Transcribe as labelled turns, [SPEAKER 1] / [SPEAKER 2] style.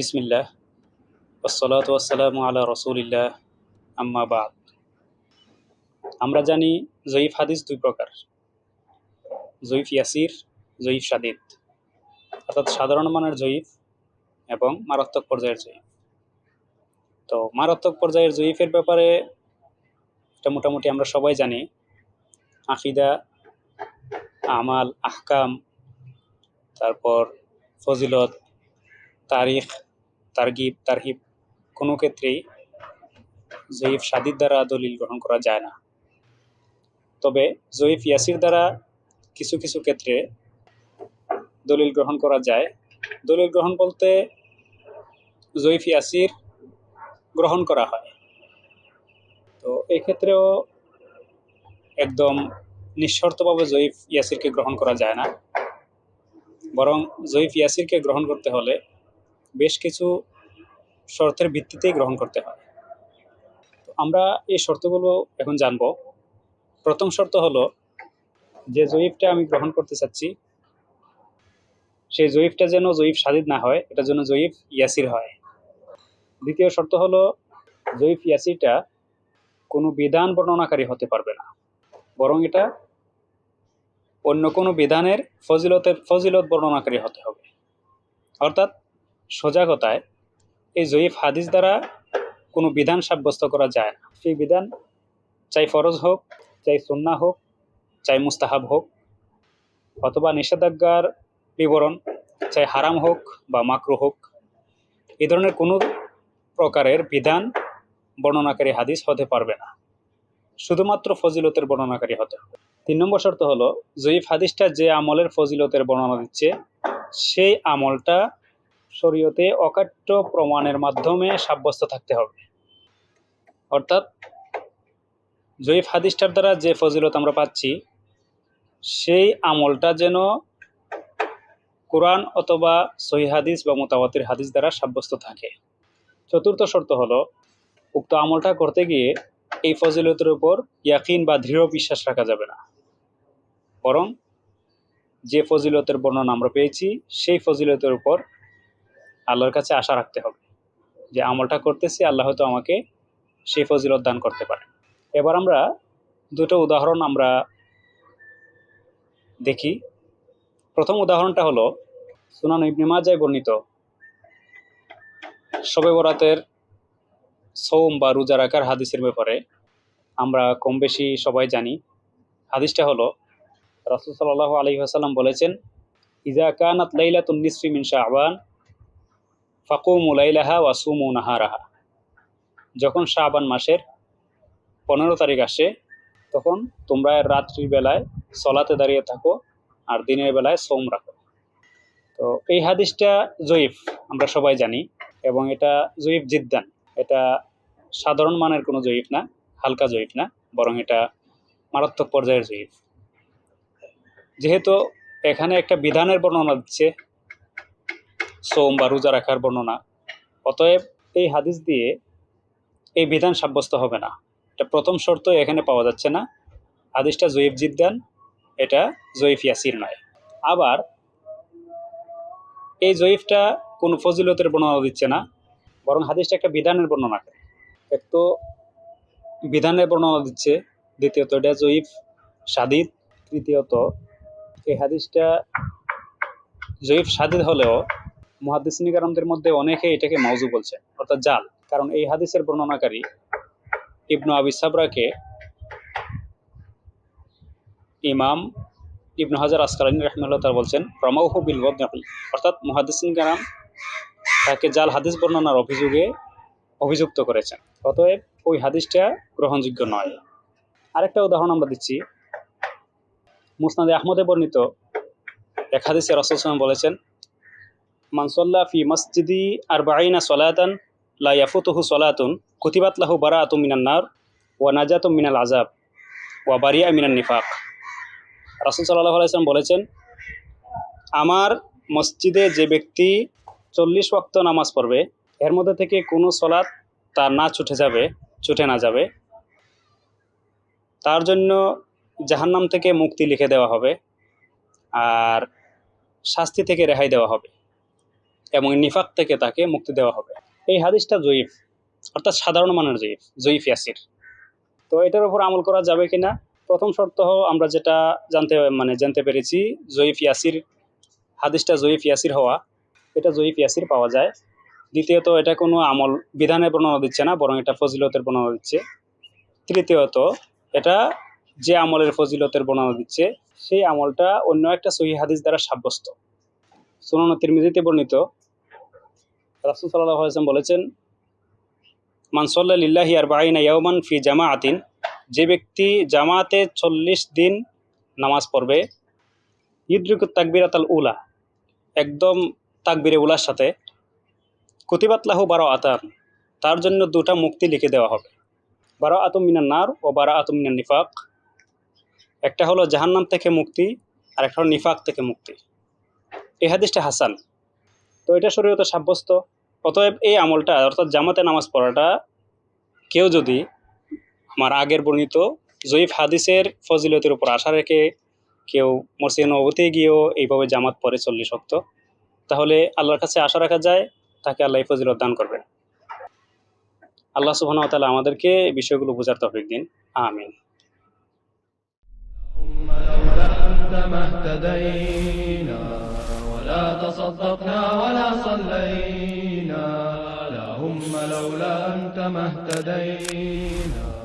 [SPEAKER 1] বিসমিল্লাহ ওসলাত ওয়াসালাম আলা রসুলিল্লাহ, আম্মা বাদ। আমরা জানি জয়ীফ হাদিস দুই প্রকার, জয়ীফ ইয়াসির, জয়ীফ সাদিদ। অর্থাৎ সাধারণ মানের জয়ীফ এবং মারাত্মক পর্যায়ের জয়ীফ। তো মারাত্মক পর্যায়ের জয়ীফের ব্যাপারে এটা মোটামুটি আমরা সবাই জানি। আকিদা, আমাল, আহকাম, তারপর ফজিলত, তারিখ তারগিব তারহিব কোনো ক্ষেত্রেই জয়ীফ সাদির দ্বারা দলিল গ্রহণ করা যায় না। তবে জয়ীফ ইয়াসির দ্বারা কিছু কিছু ক্ষেত্রে দলিল গ্রহণ করা যায়। দলিল গ্রহণ বলতে জয়ীফ ইয়াসির গ্রহণ করা হয়। তো এই ক্ষেত্রেও একদম নিঃশর্তভাবে জয়ীফ ইয়াসিরকে গ্রহণ করা যায় না। বরং জয়ীফ ইয়াসিরকে গ্রহণ করতে হলে বেশ কিছু শর্তের ভিত্তিতেই গ্রহণ করতে হয়। আমরা এই শর্তগুলো এখন জানব। প্রথম শর্ত হলো, যে জয়ীফটা আমি গ্রহণ করতে চাচ্ছি, সেই জয়ীফটা যেন জয়ীফ সাদিদ না হয়, এটা যেন জয়ীফ ইয়াসির হয়। দ্বিতীয় শর্ত হলো, জয়ীফ ইয়াসিরটা কোনো বিধান বর্ণনাকারী হতে পারবে না। বরং এটা অন্য কোনো বিধানের ফজিলতের, ফজিলত বর্ণনাকারী হতে হবে। অর্থাৎ সোজা কথায় এই জয়ীফ হাদিস দ্বারা কোনো বিধান সাব্যস্ত করা যায় না। সেই বিধান চাই ফরজ হোক, চাই সুন্না হোক, চাই মুস্তাহাব হোক, অথবা নিষেধাজ্ঞার বিবরণ চাই হারাম হোক বা মাকরু হোক এই ধরনের কোনো প্রকারের বিধান বর্ণনাকারী হাদিস হতে পারবে না। শুধুমাত্র ফজিলতের বর্ণনাকারী হতে হবে। তিন নম্বর শর্ত হলো, জয়ীফ হাদিসটা যে আমলের ফজিলতের বর্ণনা দিচ্ছে, সেই আমলটা শরীয়তে অকাট্য প্রমাণের মাধ্যমে সাব্যস্ত থাকতে হবে। অর্থাৎ জয়ীফ হাদিসটার দ্বারা যে ফজিলত আমরা পাচ্ছি, সেই আমলটা যেন কোরআন অথবা সহি হাদিস বা মোতাবাতির হাদিস দ্বারা সাব্যস্ত থাকে। চতুর্থ শর্ত হলো, উক্ত আমলটা করতে গিয়ে এই ফজিলতের উপর ইয়াকিন বা দৃঢ় বিশ্বাস রাখা যাবে না। বরং যে ফজিলতের বর্ণনা আমরা পেয়েছি, সেই ফজিলতের উপর আল্লাহর কাছে আশা রাখতে হবে যে আমলটা করতেছি, আল্লাহ হয়তো আমাকে সেই ফজিলত দান করতে পারে। এবার আমরা দুটো উদাহরণ আমরা দেখি। প্রথম উদাহরণটা হলো, সুনান ইবনে বর্ণিত, শবে বরাতের সোম বা রোজা রাখার হাদিসের ব্যাপারে আমরা কম বেশি সবাই জানি। হাদিসটা হলো, রাসুল সাল্লাহ আলী আসাল্লাম বলেছেন ইজা কানাত লাইলাতুন নিসফি মিন শাহবান ফাকুমু লাইলাহা ওয়া সুমু নাহারাহা। যখন শাহবান মাসের পনেরো তারিখ আসে, তখন তোমরা রাত্রির বেলায় সলাতে দাঁড়িয়ে থাকো আর দিনের বেলায় সোম রাখো। তো এই হাদিসটা জয়ীফ, আমরা সবাই জানি এবং এটা জয়ীফ জিদ্দান। এটা সাধারণ মানের কোনো জয়ীফ না, হালকা জয়ীফ না, বরং এটা মারাত্মক পর্যায়ের জয়ীফ। যেহেতু এখানে একটা বিধানের বর্ণনা দিচ্ছে সোম বা রোজা রাখার বর্ণনা। অতএব এই হাদিস দিয়ে এই বিধান সাব্যস্ত হবে না। এটা প্রথম শর্ত এখানে পাওয়া যাচ্ছে না। হাদিসটা জয়ীফ জিদ্দান, এটা জয়ীফ ইয়াসির নয়। আবার এই জয়ীফটা কোনো ফজিলতের বর্ণনা দিচ্ছে না, বরং হাদিসটা একটা বিধানের বর্ণনা। করে এক তো বিধানের বর্ণনা দিচ্ছে, দ্বিতীয়ত এটা জয়ীফ সাদিদ, তৃতীয়ত এই হাদিসটা জয়ীফ সাদিদ হলেও মহাদিসনিকারমদের মধ্যে অনেকে এটাকে মৌজু বলছে, অর্থাৎ জাল। কারণ এই হাদিসের বর্ণনাকারী ইবনু আবি সাবরাকে ইমাম ইবনু হাজার আসকালানী রহমাল্লাহ তার বলছেন, রমাউহু বিল অর্থাৎ মহাদিসিন কারাম তাকে জাল হাদিস বর্ণনার অভিযোগে অভিযুক্ত করেছেন। অতএব ওই হাদিসটা গ্রহণযোগ্য নয়। আরেকটা উদাহরণ আমরা দিচ্ছি। মুসনাদে আহমদে বর্ণিত এক হাদিসে রসুল বলেছেন মানসল্লা ফি মসজিদি আর বাইনা সলাতান, লা ইয়াফুতুহু সলাতুন, কুতিবাত লাহু বারাআতু মিনান নার, ওয়া নাজাতু মিনাল আজাব ওয়া বারিয়া মিনান নিফাক। রাসুল সাল্লাহ আলাইসলাম বলেছেন, আমার মসজিদে যে ব্যক্তি চল্লিশ ওয়াক্ত নামাজ পড়বে, এর মধ্যে থেকে কোনো সলাৎ তার না ছুটে যাবে, ছুটে না যাবে। তার জন্য জাহান্নাম থেকে মুক্তি লিখে দেওয়া হবে, আর শাস্তি থেকে রেহাই দেওয়া হবে। এবং নিফাক থেকে তাকে মুক্তি দেওয়া হবে। এই হাদিসটা জয়ীফ, অর্থাৎ সাধারণ মানের জয়ীফ জয়ীফ ইয়াসির। তো এটার উপর আমল করা যাবে কিনা? প্রথম শর্ত আমরা যেটা জানতে মানে জানতে পেরেছি, জয়ীফ ইয়াসির, হাদিসটা জয়ীফ ইয়াসির হওয়া। এটা জয়ীফ ইয়াসির পাওয়া যায়। দ্বিতীয়ত, এটা কোনো আমল বিধানের বর্ণনা দিচ্ছে না, বরং এটা ফজিলতের বর্ণনা দিচ্ছে। তৃতীয়ত, এটা যে আমলের ফজিলতের বর্ণনা দিচ্ছে, সেই আমলটা অন্য একটা সহি হাদিস দ্বারা সাব্যস্ত। সুনান তিরমিজিতে বর্ণিত রাসুল সাল্লাহ বলেছেন মানসল্লা লিল্লাহি আর বাহিনা ইয়াউমান ফি জামা আতিন যে ব্যক্তি জামাতে চল্লিশ দিন নামাজ পড়বে ইদ্রিক তাকবিরাত আল উলা একদম তাকবিরে উলার সাথে কুতিবাতলাহু বারো আতান তার জন্য দুটা মুক্তি লিখে দেওয়া হবে। বারো আতম মিনান নার ও বারো আতম মিনান নিফাক একটা হলো জাহান্নাম থেকে মুক্তি আর একটা হলো নিফাক থেকে মুক্তি। এই হাদিসটা হাসান। তো এটা শরীয়তে সাব্যস্ত। অতএব এই আমলটা, অর্থাৎ জামাতে নামাজ পড়াটা, কেউ যদি আমার আগের বর্ণিত জয়ীফ হাদিসের ফজিলতের উপর আশা রেখে কেউ মসজিদ নবতে গিয়েও এইভাবে জামাত পরে চল্লিশ শক্ত তাহলে আল্লাহর কাছে আশা রাখা যায়, তাকে আল্লাহ ফজিলত দান করবেন। আল্লাহ সুবহানাহু ওয়া আমাদেরকে আমাদেরকে বিষয়গুলো বোঝার তফিক দিন। আমিন।
[SPEAKER 2] تصدقنا ولا صلينا. اللهم لولا أنت ما اهتدينا.